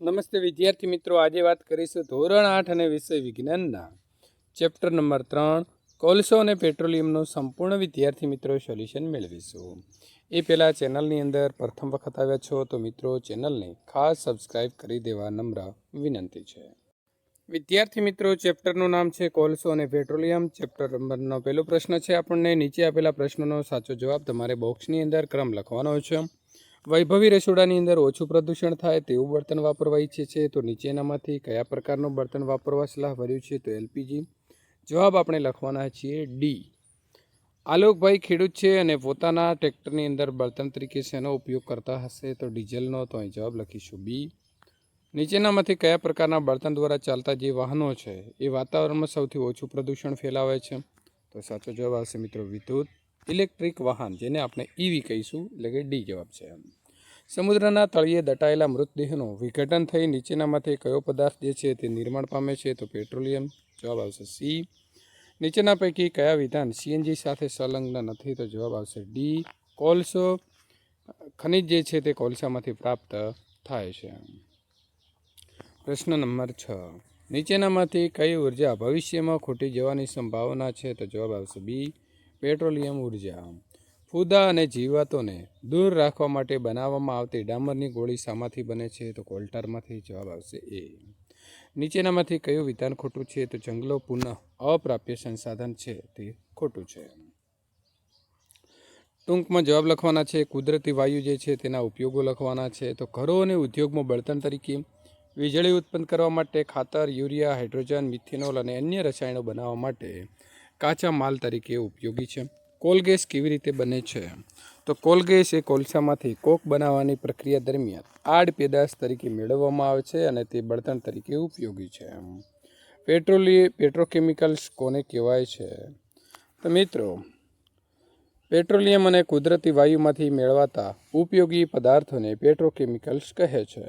નમસ્તે વિદ્યાર્થી મિત્રો, આજે વાત કરીશું ધોરણ આઠ અને વિષય વિજ્ઞાનના. ચેપ્ટર નંબર ત્રણ, કોલસો અને પેટ્રોલિયમનું સંપૂર્ણ વિદ્યાર્થી મિત્રો સોલ્યુશન મેળવીશું. એ પહેલાં ચેનલની અંદર પ્રથમ વખત આવ્યા છો તો મિત્રો, ચેનલને ખાસ સબસ્ક્રાઇબ કરી દેવા નમ્ર વિનંતી છે. વિદ્યાર્થી મિત્રો, ચેપ્ટરનું નામ છે કોલસો અને પેટ્રોલિયમ. ચેપ્ટર નંબરનો પહેલો પ્રશ્ન છે આપણને. નીચે આપેલા પ્રશ્નનો સાચો જવાબ તમારે બોક્સની અંદર ક્રમ લખવાનો છે. વૈભવી રસોડાની અંદર ઓછું પ્રદૂષણ થાય તેવું બર્તન વાપરવા ઈચ્છે છે, તો નીચેનામાંથી કયા પ્રકારનું બર્તન વાપરવા સલાહ ભર્યું છે, તો એલપીજી. જવાબ આપણે લખવાના છીએ ડી. આલોકભાઈ ખેડૂત છે અને પોતાના ટ્રેક્ટરની અંદર બળતણ તરીકે શેનો ઉપયોગ કરતા હશે, તો ડીઝલનો, તો અહીં જવાબ લખીશું બી. નીચેનામાંથી કયા પ્રકારના બળતણ દ્વારા ચાલતા જે વાહનો છે, એ વાતાવરણમાં સૌથી ઓછું પ્રદૂષણ ફેલાવે છે? તો સાચો જવાબ આવશે મિત્રો વિદ્યુત. ઇલેક્ટ્રિક વાહન, જેને આપણે ઈવી કહીશું, એટલે કે ડી જવાબ છે સમુદ્રના તળિયે દટાયેલા મૃતદેહનું વિઘટન થઈ નીચેનામાંથી કયો પદાર્થ જે છે તે નિર્માણ પામે છે તો પેટ્રોલિયમ? જવાબ આવશે સી. નીચેના પૈકી કયા વિધાન સીએનજી સાથે સંલગ્ન નથી તો જવાબ આવશે ડી. કોલસો. ખનિજ જે છે તે કોલસામાંથી પ્રાપ્ત થાય છે પ્રશ્ન નંબર છ. નીચેનામાંથી કઈ ઊર્જા ભવિષ્યમાં ખૂટી જવાની સંભાવના છે તો જવાબ આવશે બી. પેટ્રોલિયમ ઊર્જા. ફૂદા અને જીવાતોને દૂર રાખવા માટે બનાવવામાં આવતી ડામરની ગોળી શામાંથી બને છે તો કોલ્ટારમાંથી જવાબ આવશે એ. નીચેનામાંથી કયું વિધાન ખોટું છે તો જંગલો પુનઃ અપ્રાપ્ય સંસાધન છે તે ખોટું છે. ટૂંકમાં જવાબ લખવાના છે, કુદરતી વાયુ જે છે તેના ઉપયોગો લખવાના છે તો ઘરો અને ઉદ્યોગમાં બળતણ તરીકે વીજળી ઉત્પન્ન કરવા માટે ખાતર, યુરિયા, હાઇડ્રોજન, મિથેનોલ અને અન્ય રસાયણો બનાવવા માટે કાચા માલ તરીકે ઉપયોગી છે. કોલગેસ કેવી રીતે બને છે? તો કોલગેસ એ કોલસામાંથી કોક બનાવવાની પ્રક્રિયા દરમિયાન આડ પેદાશ તરીકે મેળવવામાં આવે છે અને તે બળતણ તરીકે ઉપયોગી છે. પેટ્રોલી, પેટ્રોકેમિકલ્સ કોને કહેવાય છે? તો મિત્રો, પેટ્રોલિયમ અને કુદરતી વાયુમાંથી મેળવાતા ઉપયોગી પદાર્થોને પેટ્રોકેમિકલ્સ કહે છે.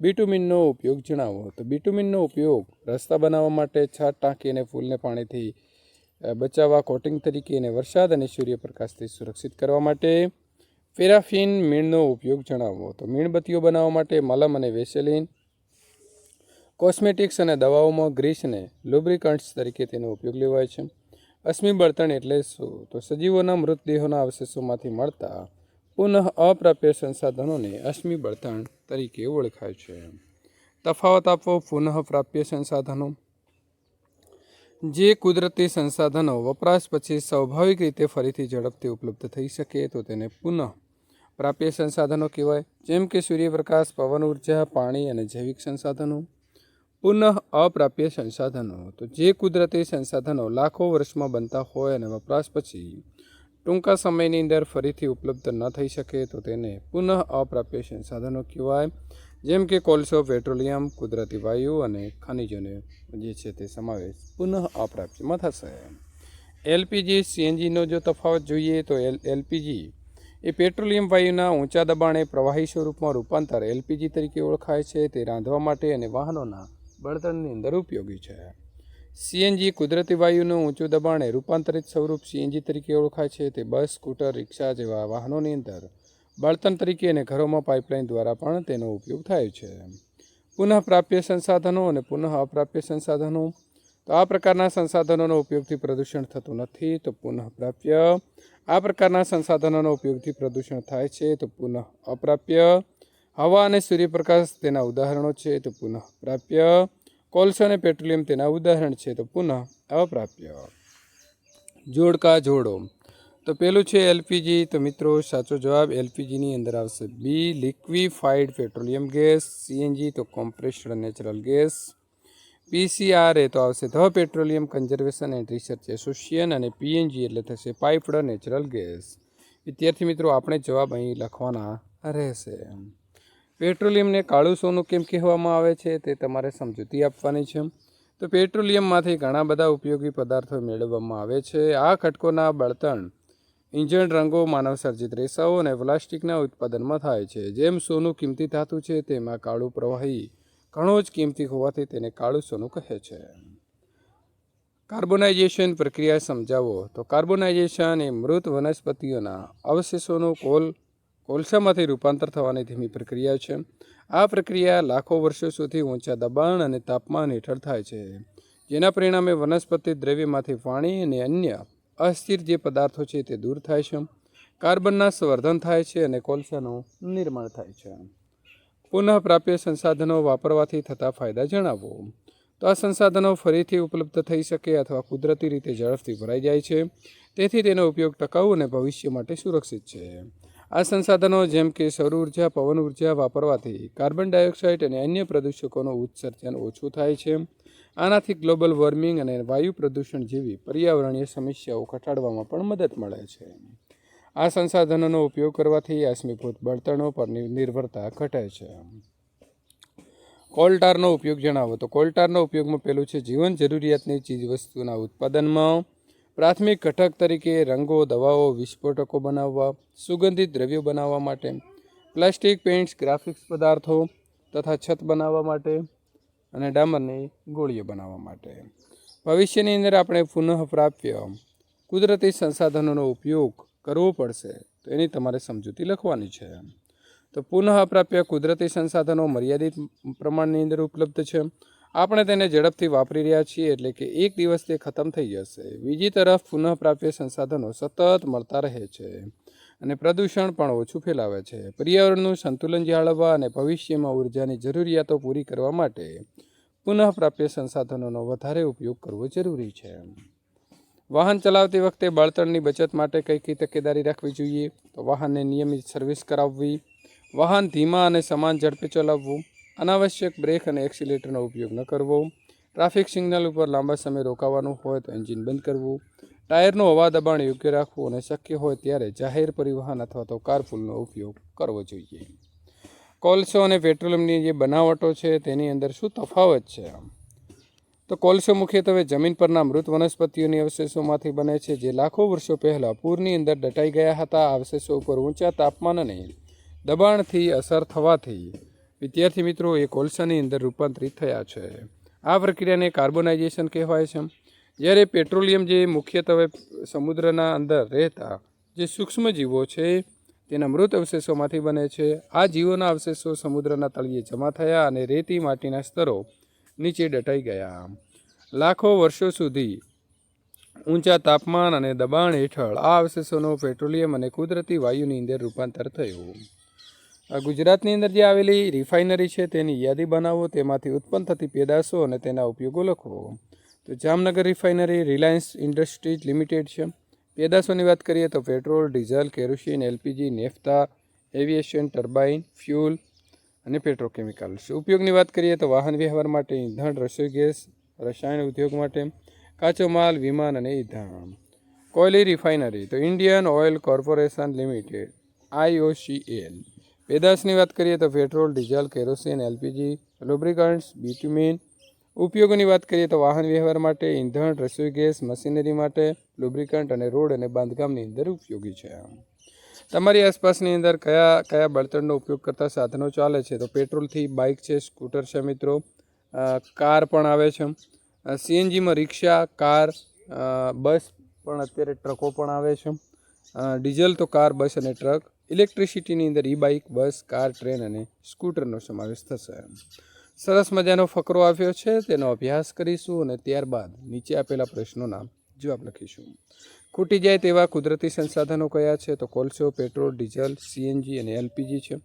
બીટુમિનનો ઉપયોગ જણાવો. તો બીટુમિનનો ઉપયોગ રસ્તા બનાવવા માટે છાટ ટાંકી અને ફૂલને પાણીથી બચાવવા, કોટિંગ તરીકે અને વરસાદ અને સૂર્યપ્રકાશથી સુરક્ષિત કરવા માટે પેરાફિન મીણનો ઉપયોગ જણાવવો. તો મીણબત્તીઓ બનાવવા માટે મલમ અને વેસેલિન, કોસ્મેટિક્સ અને દવાઓમાં ગ્રીસ અને લુબ્રિકન્ટ્સ તરીકે તેનો ઉપયોગ લેવાય છે. અશ્મિ બળતણ એટલે શું? તો સજીવોના મૃતદેહોના અવશેષોમાંથી મળતા પુનઃ અપ્રાપ્ય સંસાધનોને અશ્મિ બળતણ તરીકે ઓળખાય છે. તફાવત આપવો પુનઃ પ્રાપ્ય સંસાધનો. જે કુદરતી સંસાધનો વપરાશ પછી સ્વાભાવિક રીતે ફરીથી ઝડપથી ઉપલબ્ધ થઈ શકે તો તેને પુનઃ પ્રાપ્ય સંસાધનો કહેવાય. જેમ કે સૂર્યપ્રકાશ, પવન ઊર્જા, પાણી અને જૈવિક સંસાધનો. પુનઃ અપ્રાપ્ય સંસાધનો. તો જે કુદરતી સંસાધનો લાખો વર્ષમાં બનતા હોય અને વપરાશ પછી ટૂંકા સમયની અંદર ફરીથી ઉપલબ્ધ ન થઈ શકે તો તેને પુનઃ અપ્રાપ્ય સંસાધનો કહેવાય. જેમ કે કોલસો, પેટ્રોલિયમ, કુદરતી વાયુ અને ખનિજોને જે છે તે સમાવેશ પુનઃ અપ્રાપ્તિમાં થશે. એલપીજી સીએનજીનો જો તફાવત જોઈએ તો એલ, એલપીજી એ પેટ્રોલિયમ વાયુના ઊંચા દબાણે પ્રવાહી સ્વરૂપમાં રૂપાંતર એલપીજી તરીકે ઓળખાય છે. તે રાંધવા માટે અને વાહનોના બળતણની અંદર ઉપયોગી છે. સીએનજી કુદરતી વાયુનું ઊંચું દબાણે રૂપાંતરિત સ્વરૂપ સીએનજી તરીકે ઓળખાય છે. તે બસ, સ્કૂટર, રિક્ષા જેવા વાહનોની અંદર બળતણ તરીકે અને ઘરોમાં પાઇપલાઇન દ્વારા પણ તેનો ઉપયોગ થાય છે. પુનઃ પ્રાપ્ય સંસાધનો અને પુનઃ અપ્રાપ્ય સંસાધનો. તો આ પ્રકારના સંસાધનોનો ઉપયોગથી પ્રદૂષણ થતું નથી, તો પુનઃ પ્રાપ્ય. આ પ્રકારના સંસાધનોનો ઉપયોગથી પ્રદૂષણ થાય છે, તો પુનઃ અપ્રાપ્ય. હવા અને સૂર્યપ્રકાશ તેના ઉદાહરણો છે, તો પુનઃ પ્રાપ્ય. કોલસો અને પેટ્રોલિયમ તેના ઉદાહરણ છે, તો પુનઃ અપ્રાપ્ય. જોડકા જોડો. તો પેલું છે એલપીજી તો મિત્રો, સાચો જવાબ એલપીજીની અંદર આવશે. બી લિક્વિફાઈડ પેટ્રોલિયમ ગેસ સીએનજી તો કોમ્પ્રેસ્ડ નેચરલ ગેસ પીસીઆર એ તો આવશે the petroleum conservation and research association અને પીએનજી એટલે થશે પાઇપડ નેચરલ ગેસ. વિદ્યાર્થી મિત્રો, આપણે જવાબ અહીં લખવાના રહેશે. પેટ્રોલિયમને કાળું સોનું કેમ કહેવામાં આવે છે તે તમારે સમજૂતી આપવાની છે. તો પેટ્રોલિયમમાંથી ઘણા બધા ઉપયોગી પદાર્થો મેળવવામાં આવે છે. આ ખટકોના બળતણ ઇંજણ રંગો માનવસર્જિત રેસાઓ અને પ્લાસ્ટિકના ઉત્પાદનમાં થાય છે. જેમ સોનું કિંમતી ધાતુ છે, તેમાં કાળું પ્રવાહી ઘણો જ કિંમતી હોવાથી તેને કાળું સોનું કહે છે. કાર્બોનાઇઝેશન પ્રક્રિયા સમજાવો. તો કાર્બોનાઇઝેશન એ મૃત વનસ્પતિઓના અવશેષોનું કોલ, કોલસામાંથી રૂપાંતર થવાની ધીમી પ્રક્રિયા છે. આ પ્રક્રિયા લાખો વર્ષો સુધી ઊંચા દબાણ અને તાપમાન હેઠળ થાય છે. જેના પરિણામે વનસ્પતિ દ્રવ્યમાંથી પાણી અને અન્ય અસ્થિર જે પદાર્થો છે તે દૂર થાય છે, કાર્બનના સંવર્ધન થાય છે અને કોલસાનું નિર્માણ થાય છે. પુનઃપ્રાપ્ય સંસાધનો વાપરવાથી થતા ફાયદા જણાવો. તો આ સંસાધનો ફરીથી ઉપલબ્ધ થઈ શકે અથવા કુદરતી રીતે ઝડપથી ભરાઈ જાય છે, તેથી તેનો ઉપયોગ ટકાઉ અને ભવિષ્ય માટે સુરક્ષિત છે. આ સંસાધનો જેમ કે સૌર ઊર્જા, પવન ઊર્જા વાપરવાથી કાર્બન ડાયોક્સાઇડ અને અન્ય પ્રદૂષકોનું ઉત્સર્જન ઓછું થાય છે આનાથી ગ્લોબલ વોર્મિંગ અને વાયુ પ્રદૂષણ જેવી પર્યાવરણીય સમસ્યાઓ ઘટાડવામાં પણ મદદ મળે છે. આ સંસાધનોનો ઉપયોગ કરવાથી આસ્મીભૂત બળતણો પર નિર્ભરતા ઘટે છે. કોલટારનો ઉપયોગ જણાવો તો કોલટારનો ઉપયોગમાં પેલું છે જીવન જરૂરિયાતની ચીજવસ્તુના ઉત્પાદનમાં પ્રાથમિક ઘટક તરીકે રંગો, દવાઓ, વિસ્ફોટકો બનાવવા, સુગંધિત દ્રવ્યો બનાવવા માટે, પ્લાસ્ટિક, પેઇન્ટ્સ, ગ્રાફિક્સ પદાર્થો તથા છત બનાવવા માટે અને ડામરની ગોળીઓ બનાવવા માટે. ભવિષ્યની અંદર આપણે પુનઃપ્રાપ્ય કુદરતી સંસાધનોનો ઉપયોગ કરવો પડશે, તો એની તમારે સમજૂતી લખવાની છે. તો પુનઃપ્રાપ્ય કુદરતી સંસાધનો મર્યાદિત પ્રમાણની અંદર ઉપલબ્ધ છે. આપણે તેને ઝડપથી વાપરી રહ્યા છીએ એટલે કે એક દિવસ તે ખતમ થઈ જશે. બીજી તરફ પુનઃપ્રાપ્ય સંસાધનો સતત મળતા રહે છે. અને પ્રદૂષણ પણ ઓછું ફેલાવે છે. પર્યાવરણનું સંતુલન જાળવવા અને ભવિષ્યમાં ઉર્જાની જરૂરિયાતો પૂરી કરવા માટે પુનઃપ્રાપ્ય સંસાધનોનો વધારે ઉપયોગ કરવો જરૂરી છે. વાહન ચલાવતી વખતે બળતણની બચત માટે કઈ કઈ તકેદારી રાખવી જોઈએ? તો વાહનને નિયમિત સર્વિસ કરાવવી, વાહન ધીમા અને સમાન ઝડપે ચલાવવું, અનાવશ્યક બ્રેક અને એક્સિલેટરનો ઉપયોગ ન કરવો, ટ્રાફિક સિગ્નલ ઉપર લાંબા સમય રોકાવાનું હોય તો એન્જિન બંધ કરવું ટાયરનું હવા દબાણ યોગ્ય રાખવું અને શક્ય હોય ત્યારે જાહેર પરિવહન અથવા તો કારપૂલનો ઉપયોગ કરવો જોઈએ. કોલસો અને પેટ્રોલિયમની જે બનાવટો છે તેની અંદર શું તફાવત છે? તો કોલસો મુખ્યત્વે જમીન પરના મૃત વનસ્પતિઓની અવશેષોમાંથી બને છે જે લાખો વર્ષો પહેલાં પૂરની અંદર દટાઈ ગયા હતા. અવશેષો ઉપર ઊંચા તાપમાન અને દબાણથી અસર થવાથી વિદ્યાર્થી મિત્રો એ કોલસાની અંદર રૂપાંતરિત થયા છે. આ પ્રક્રિયાને કાર્બોનાઇઝેશન કહેવાય છે. જ્યારે પેટ્રોલિયમ જે મુખ્યત્વે સમુદ્રના અંદર રહેતા જે સૂક્ષ્મ જીવો છે, તેના મૃત અવશેષોમાંથી બને છે. આ જીવોના અવશેષો સમુદ્રના તળિયે જમા થયા અને રેતી માટીના સ્તરો નીચે દટાઈ ગયા. લાખો વર્ષો સુધી ઊંચા તાપમાન અને દબાણ હેઠળ આ અવશેષોનો પેટ્રોલિયમ અને કુદરતી વાયુની અંદર રૂપાંતર થયું. ગુજરાતની અંદર જે આવેલી રિફાઇનરી છે, તેની યાદી બનાવો, તેમાંથી ઉત્પન્ન થતી પેદાશો અને તેના ઉપયોગો લખો. તો Jamnagar refinery Reliance Industries limited છે. પેદાશોની વાત કરીએ તો petrol, diesel, kerosene, LPG, naphtha, aviation, turbine, fuel અને પેટ્રોકેમિકલ્સ. ઉપયોગની વાત કરીએ તો વાહન વ્યવહાર માટે ઈંધણ, રસોઈ ગેસ, રસાયણ ઉદ્યોગ માટે કાચો માલ, વિમાન અને ઈંધણ. કોયલી રિફાઇનરી તો Indian Oil Corporation limited IOCL પેદાશની વાત કરીએ તો petrol, diesel, kerosene, LPG, lubricants, bitumen ઉપયોગોની વાત કરીએ તો વાહન વ્યવહાર માટે ઈંધણ, રસોઈ ગેસ, મશીનરી માટે લુબ્રિકન્ટ અને રોડ અને બાંધકામની અંદર ઉપયોગી છે. તમારી આસપાસની અંદર કયા કયા બળતણનો ઉપયોગ કરતા સાધનો ચાલે છે? તો પેટ્રોલથી બાઇક છે, સ્કૂટર છે મિત્રો. કાર પણ આવે છે. સીએનજીમાં રિક્ષા, કાર બસ પણ અત્યારે ટ્રકો પણ આવે છે. ડીઝલ તો કાર, બસ અને ટ્રક. ઇલેક્ટ્રિસિટીની અંદર E bike, bus, car, train અને સ્કૂટરનો સમાવેશ થશે. સરસ મજાનો ફકરો આપ્યો છે, તેનો અભ્યાસ કરીશું અને ત્યારબાદ નીચે આપેલા પ્રશ્નોના જવાબ લખીશું. ખૂટી જાય તેવા કુદરતી સંસાધનો કયા છે? તો કોલસો, પેટ્રોલ, ડીઝલ, સીએનજી અને એલપીજી છે,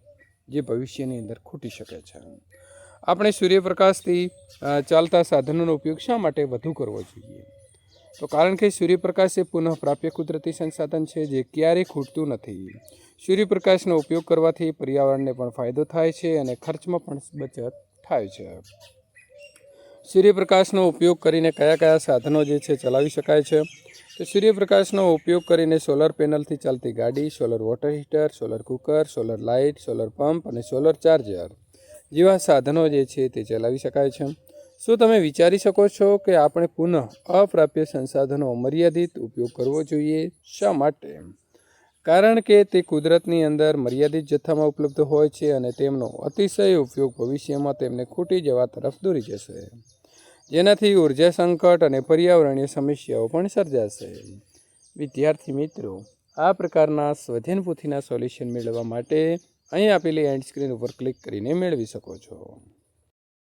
જે ભવિષ્યની અંદર ખૂટી શકે છે. આપણે સૂર્યપ્રકાશથી ચાલતા સાધનોનો ઉપયોગ શા માટે વધુ કરવો જોઈએ? તો કારણ કે સૂર્યપ્રકાશ એ પુનઃપ્રાપ્ય કુદરતી સંસાધન છે, જે ક્યારેય ખૂટતું નથી. સૂર્યપ્રકાશનો ઉપયોગ કરવાથી પર્યાવરણને પણ ફાયદો થાય છે અને ખર્ચમાં પણ બચત થાય છે. સૂર્યપ્રકાશનો ઉપયોગ કરીને કયા કયા સાધનો જે છે ચલાવી શકાય છે? તો સૂર્યપ્રકાશનો ઉપયોગ કરીને સોલર પેનલથી ચાલતી ગાડી, solar water heater, solar cooker, solar light, solar pump અને સોલર ચાર્જર જેવા સાધનો જે છે તે ચલાવી શકાય છે. શું તમે વિચારી શકો છો કે આપણે પુનઃ અપ્રાપ્ય સંસાધનો મર્યાદિત ઉપયોગ કરવો જોઈએ? શા માટે? કારણ કે તે કુદરતની અંદર મર્યાદિત જથ્થામાં ઉપલબ્ધ હોય છે અને તેમનો અતિશય ઉપયોગ ભવિષ્યમાં તેમને ખૂટી જવા તરફ દોરી જશે. જેનાથી ઊર્જા સંકટ અને પર્યાવરણીય સમસ્યાઓ પણ સર્જાશે. વિદ્યાર્થી મિત્રો, આ પ્રકારના સ્વધીન પૂથીના સોલ્યુશન મેળવવા માટે અહીં આપેલી એન્ડ સ્ક્રીન ઉપર ક્લિક કરીને મેળવી શકો છો.